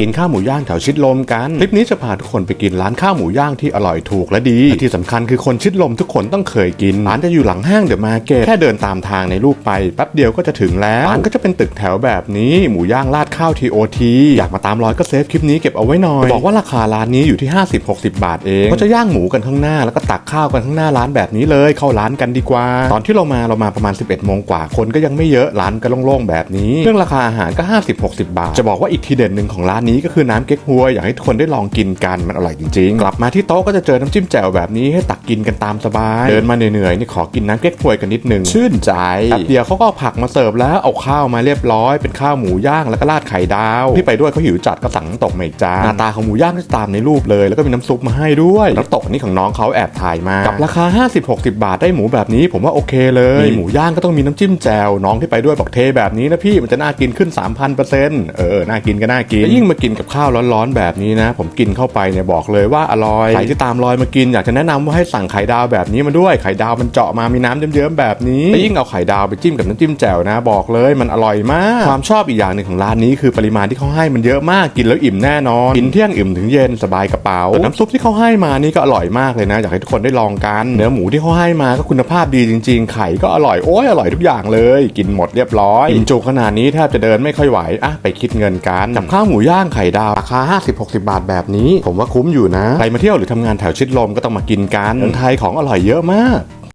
กินข้าวหมูย่างแถวชิดลมกัน คลิปนี้จะพาทุกคนไปกินร้านข้าวหมูย่างที่อร่อยถูกและดีและที่สำคัญคือคนชิดลมทุกคนต้องเคยกิน ร้านจะอยู่หลังห้างเดอะมาร์เก็ตแค่เดินตามทางในรูปไปแป๊บเดียวก็จะถึงแล้วร้านก็จะเป็นตึกแถวแบบนี้หมูย่างราดข้าวทีโอทีอยากมาตามรอยก็เซฟคลิปนี้เก็บเอาไว้หน่อยบอกว่าราคาร้านนี้อยู่ที่ 50-60 บาทเองก็จะย่างหมูกันข้างหน้าแล้วก็ตักข้าวกันข้างหน้าร้านแบบนี้เลยเข้าร้านกันดีกว่า ตอนที่เรามาเรามาประมาณ 11โมงกว่าคนก็ยังไม่เยอะร้านก็โล่งๆแบบนี้ เรื่องราคาอาหารก็ 50-60 บาท จะบอกว่าอีกทีเด่นหนึ่งของร้านนี้ก็คือน้ำเก๊กฮวยอยากให้ทุกคนได้ลองกินกันมันอร่อยจริงๆ กลับมาที่โต๊ะก็จะเจอน้ำจิ้มแจ่วแบบนี้ให้ตักกินกันตามสบาย เดินมาเหนื่อยๆนี่ขอกินน้ำเก๊กฮวยกันนิดนึงชื่นใจแป๊บเดียวเขาก็เอาผักมาเสิร์ฟแล้วเอาข้าวมาเรียบร้อยเป็นข้าวหมูย่างแล้วก็ราดไข่ดาวที่ไปด้วยเขาหิวจัดก็สั่งน้ำตกมาอีกจานหน้าตาของหมูย่างก็จะตามในรูปเลย แล้วก็มีน้ำซุปมาให้ด้วยน้ำตกนี่ของน้องเขาแอบถ่ายมากับราคา 50-60 บาทได้หมูแบบนี้ ผมว่าโอเคเลยมีหมูย่างก็ต้องมีน้ำจิ้มแจ่วน้องที่ไปด้วยบอกเทแบบนี้นะพี่มันจะน่ากินขึ้น 3,000%เออน่ากินก็น่ากินแล้วยิ่งมากินกับข้าวร้อนๆแบบนี้นะ ผมกินเข้าไปเนี่ยบอกเลยว่าอร่อยใครที่ตามรอยมากินอยากจะแนะนำว่าให้สั่งไข่ดาวแบบนี้มาด้วยไข่ดาวมันเจาะมามีน้ำเยิ้มๆแบบนี้แล้วยิ่งเอาไข่ดาวไปจิ้มกับน้ำจิ้มแจ่วนะ บอกเลยมันอร่อยมาก ความชอบอีกอย่างหนึ่งของร้านนี้คือปริมาณที่เขาให้มันเยอะมากกินแล้วอิ่มแน่นอนกินเที่ยงอิ่มถึงเย็นสบายกระเป๋าน้ำซุปที่เขาให้มานี่ก็อร่อยมากเลยนะอยากให้ทุกคนได้ลองกันเนื้อหมูที่เขาให้มาก็คุณภาพดีจริง ๆ ไข่ก็อร่อยโอ้ยอร่อยทุกอย่างเลย กินหมดเรียบร้อยกินจุขนาดนี้แทบจะเดินไม่ค่อยไหวอะไปคิดเงินกันกับข้าวหมูย่างไข่ดาวราคา 50-60 บาทแบบนี้ ผมว่าคุ้มอยู่นะ ใครมาเที่ยวหรือทำงานแถวชิดลมก็ต้องมากินกันเมืองไทยของอร่อยเยอะมาก